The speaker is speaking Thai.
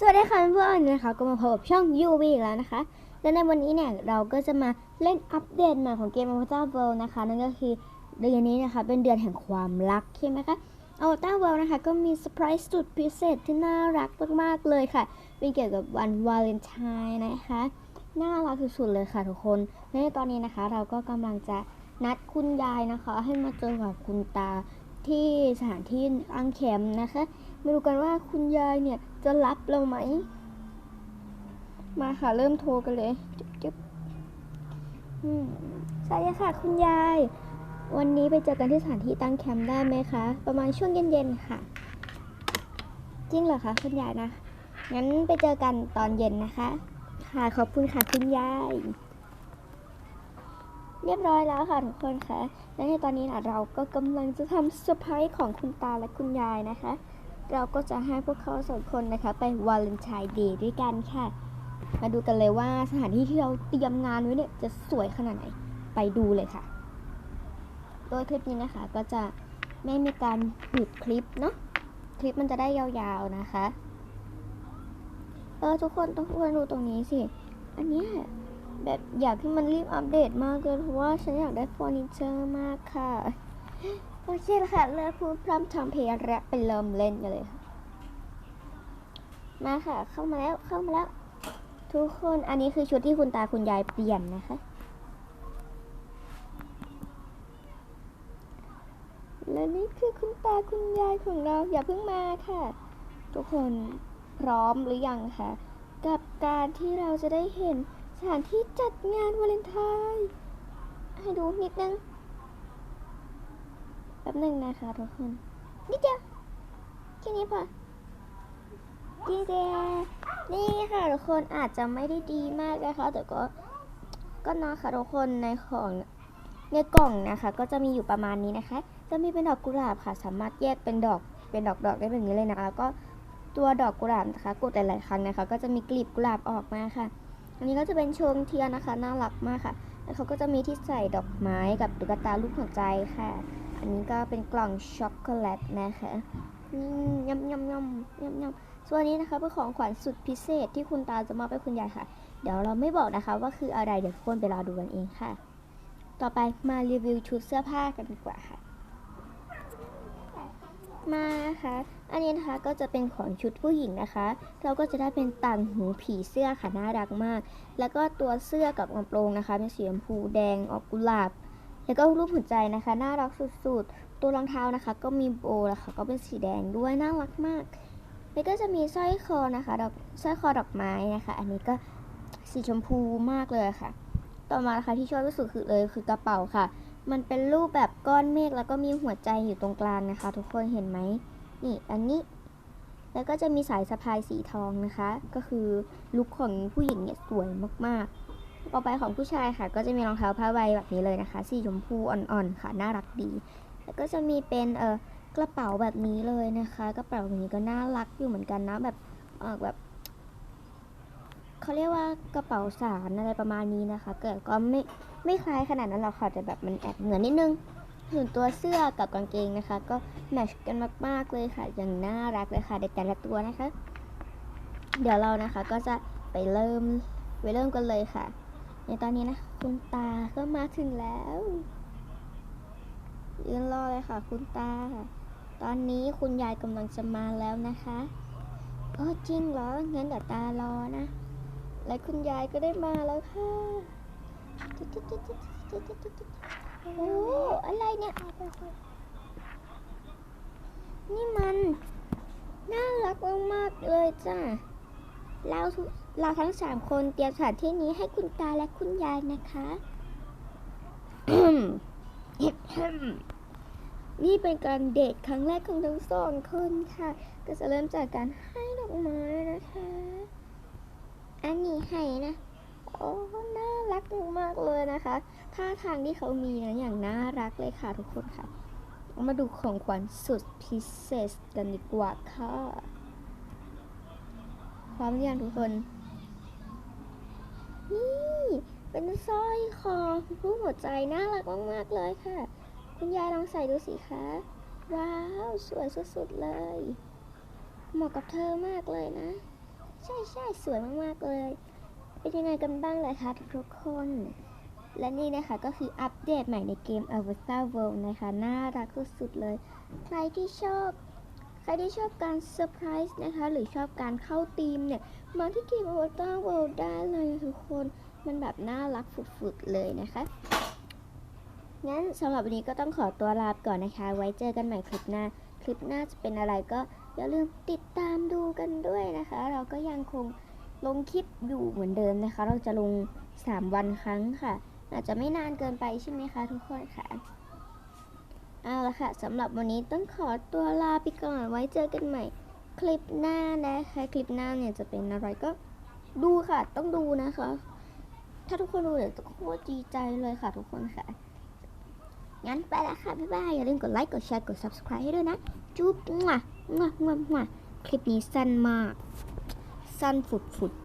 สวัสดีค่ะเพื่อนๆนะคะก็มาพบกับช่อง UV อีกแล้วนะคะ และในวันนี้เนี่ยเราก็จะมาเล่นอัปเดตใหม่ของเกม Avatar World นะคะ นั่นก็คือเดือนนี้นะคะ เป็นเดือนแห่งความรักใช่ไหมคะ Avatar World นะคะ ก็มีเซอร์ไพรส์สุดพิเศษที่น่ารักมากๆเลยค่ะ เป็นเกี่ยวกับวันวาเลนไทน์นะคะ น่ารักสุดๆเลยค่ะทุกคนและในตอนนี้นะคะ เราก็กำลังจะนัดคุณยายนะคะ ให้มาเจอกับคุณตาที่สถานที่ตั้งแคมนะคะ มาดูกันว่าคุณยายเนี่ยจะรับเราไหม มาค่ะเริ่มโทรกันเลยจุ๊บจุ๊บอืมสวัสดีค่ะ คุณยาย วันนี้ไปเจอกันที่สถานที่ตั้งแคมป์ได้ไหมคะ ประมาณช่วงเย็นๆค่ะ จริงเหรอคะคุณยายนะ งั้นไปเจอกันตอนเย็นนะคะ ค่ะขอบคุณค่ะคุณยาย เรียบร้อยแล้วค่ะทุกคนคะและในตอนนี้นะเราก็กำลังจะทำเซอร์ไพรส์ของคุณตาและคุณยายนะคะ เราก็จะให้พวกเขาสองคนนะคะไปวาเลนไทน์เดย์ด้วยกันค่ะ มาดูกันเลยว่าสถานที่ที่เราเตรียมงานไว้เนี่ยจะสวยขนาดไหน ไปดูเลยค่ะ โดยคลิปนี้นะคะก็จะไม่มีการหยุดคลิปเนาะ คลิปมันจะได้ยาวๆนะคะ เออทุกคนต้องทุกคนดูตรงนี้สิ อันนี้แบบอยากให้มันรีบอัปเดตมากเลยเพราะว่าฉันอยากได้เฟอร์นิเจอร์มากค่ะ โอเคค่ะเลิกพูดพร่ำทำเพลงและไปเริ่มเล่นกันเลยค่ะ มาค่ะ เข้ามาแล้วเข้ามาแล้ว ทุกคนอันนี้คือชุดที่คุณตาคุณยายเปลี่ยนนะคะ และนี่คือคุณตาคุณยายของเราอย่าเพิ่งมาค่ะ ทุกคนพร้อมหรือยังคะกับการที่เราจะได้เห็นสถานที่จัดงานวาเลนไทน์ให้ดูนิดนึง ป๊บหนึ่งนะคะทุกคนนิดเดียวแค่นี้พอดีเดนี่ค่ะทุกคนอาจจะไม่ได้ดีมากนะคะ แต่ก็ก็นาะค่ะทุกคนในของในกล่องนะคะ ก็จะมีอยู่ประมาณนี้นะคะ จะมีเป็นดอกกุหลาบค่ะ สามารถแยกเป็นดอกเป็นดอกดอกๆได้แบบนี้เลยนะคะแล้วก็ตัวดอกกุหลาบนะคะกดหลายๆครั้งนะคะ ก็จะมีกลีบกุหลาบออกมาค่ะ อันนี้ก็จะเป็นชงเทียนนะคะน่ารักมากค่ะ แล้วเขาก็จะมีที่ใส่ดอกไม้กับตุ๊กตาลูกหัวใจค่ะ อันนี้ก็เป็นกล่องช็อกโกแลตนะคะยำยำยำยำยำส่วนนี้นะคะเป็นของขวัญสุดพิเศษที่คุณตาจะมอบให้คุณยายค่ะ เดี๋ยวเราไม่บอกนะคะว่าคืออะไรเดี๋ยวทุกคนไปรอดูกันเองค่ะ ต่อไปมารีวิวชุดเสื้อผ้ากันดีกว่าค่ะ มานะคะอันนี้นะคะก็จะเป็นของชุดผู้หญิงนะคะ เราก็จะได้เป็นต่างหูผีเสื้อค่ะน่ารักมาก แล้วก็ตัวเสื้อกับกระโปรงนะคะเป็นสีชมพูแดงออกกุหลาบ แล้วก็รูปหัวใจนะคะ น่ารักสุดๆ ตัวรองเท้านะคะ ก็มีโบนะคะ ก็เป็นสีแดงด้วย น่ารักมาก แล้วก็จะมีสร้อยคอนะคะ ดอกสร้อยคอดอกไม้นะคะ อันนี้ก็สีชมพูมากเลยค่ะ ต่อมานะคะที่ชอบที่สุดคือเลยคือกระเป๋าค่ะ มันเป็นรูปแบบก้อนเมฆแล้วก็มีหัวใจอยู่ตรงกลางนะคะ ทุกคนเห็นไหม นี่ อันนี้ แล้วก็จะมีสายสะพายสีทองนะคะ ก็คือลุคของผู้หญิงเนี่ยสวยมากๆ ต่อไปของผู้ชายค่ะ ก็จะมีรองเท้าผ้าใบแบบนี้เลยนะคะ สีชมพูอ่อนๆค่ะ น่ารักดี แล้วก็จะมีเป็นเออกระเป๋าแบบนี้เลยนะคะ กระเป๋าแบบนี้ก็น่ารักอยู่เหมือนกันนะแบบเออแบบเขาเรียกว่ากระเป๋าสารอะไรประมาณนี้นะคะเกิดก็ไม่ไม่คล้ายขนาดนั้นหรอกค่ะแต่แบบมันแอบเหมือนนิดนึงส่วนตัวเสื้อกับกางเกงนะคะ ก็แมทช์กันมากๆเลยค่ะอย่างน่ารักเลยค่ะในแต่ละตัวนะคะ เดี๋ยวเรานะคะก็จะไปเริ่มไปเริ่มกันเลยค่ะ ในตอนนี้นะคุณตาก็มาถึงแล้วยืนรอเลยค่ะ คุณตา ตอนนี้คุณยายกำลังจะมาแล้วนะคะโอ้จริงเหรองั้นเดี๋ยวตารอนะ และคุณยายก็ได้มาแล้วค่ะโอ้อะไรเนี่ยนี่มัน น่ารักมากๆเลยจ้ะเราทุก เราทั้งสามคนเตรียมสถานที่นี้ให้คุณตาและคุณยายนะคะ นี่เป็นการเดทครั้งแรกของทั้งสองคนค่ะ ก็จะเริ่มจากการให้ดอกไม้นะคะ อันนี้ให้นะ โอ้ น่ารักมากเลยนะคะ ท่าทางที่เขามีนะอย่างน่ารักเลยค่ะทุกคนค่ะ มาดูของขวัญสุดพิเศษกันดีกว่าค่ะพร้อมหรือยังทุกคน นี่ เป็นสร้อยคอรูปหัวใจน่ารักมากๆเลยค่ะ คุณยายลองใส่ดูสิคะ ว้าว สวยสุดๆเลย เหมาะกับเธอมากเลยนะ ใช่ใช่สวยมากๆเลย เป็นยังไงกันบ้างเลยคะทุกคน และนี่นะคะก็คืออัปเดตใหม่ในเกม Avatar World นะคะ น่ารักสุดๆเลย ใครที่ชอบ ครที่ชอบการเซอร์ไพรส์นะคะ หรือชอบการเข้าธีมเนี่ย มาที่เกม Avatar World ได้เลยทุกคน มันแบบน่ารักฝุดๆเลยนะคะ งั้นสำหรับวันนี้ก็ต้องขอตัวลาไปก่อนนะคะ ไว้เจอกันใหม่คลิปหน้า คลิปหน้าจะเป็นอะไรก็อย่าลืมติดตามดูกันด้วยนะคะ เราก็ยังคงลงคลิปอยู่เหมือนเดิมนะคะ เราจะลง 3 วันครั้งค่ะ อาจจะไม่นานเกินไปใช่ไหมคะทุกคนค่ะ เอาละค่ะสำหรับวันนี้ต้องขอตัวลาไปก่อนไว้เจอกันใหม่ คลิปหน้านะคะคลิปหน้าเนี่ยจะเป็นอะไรก็ดูค่ะ ต้องดูนะคะ ถ้าทุกคนดูเดี๋ยวจะโคตรดีใจเลยค่ะทุกคนค่ะ งั้นไปแล้วค่ะ บ๊ายบาย อย่าลืมกดไลค์กดแชร์กด subscribe ให้ด้วยนะ จุ๊บมั่วมั่วมั่วมั่วคลิปนี้สั้นมาก สั้นฝุดฝุด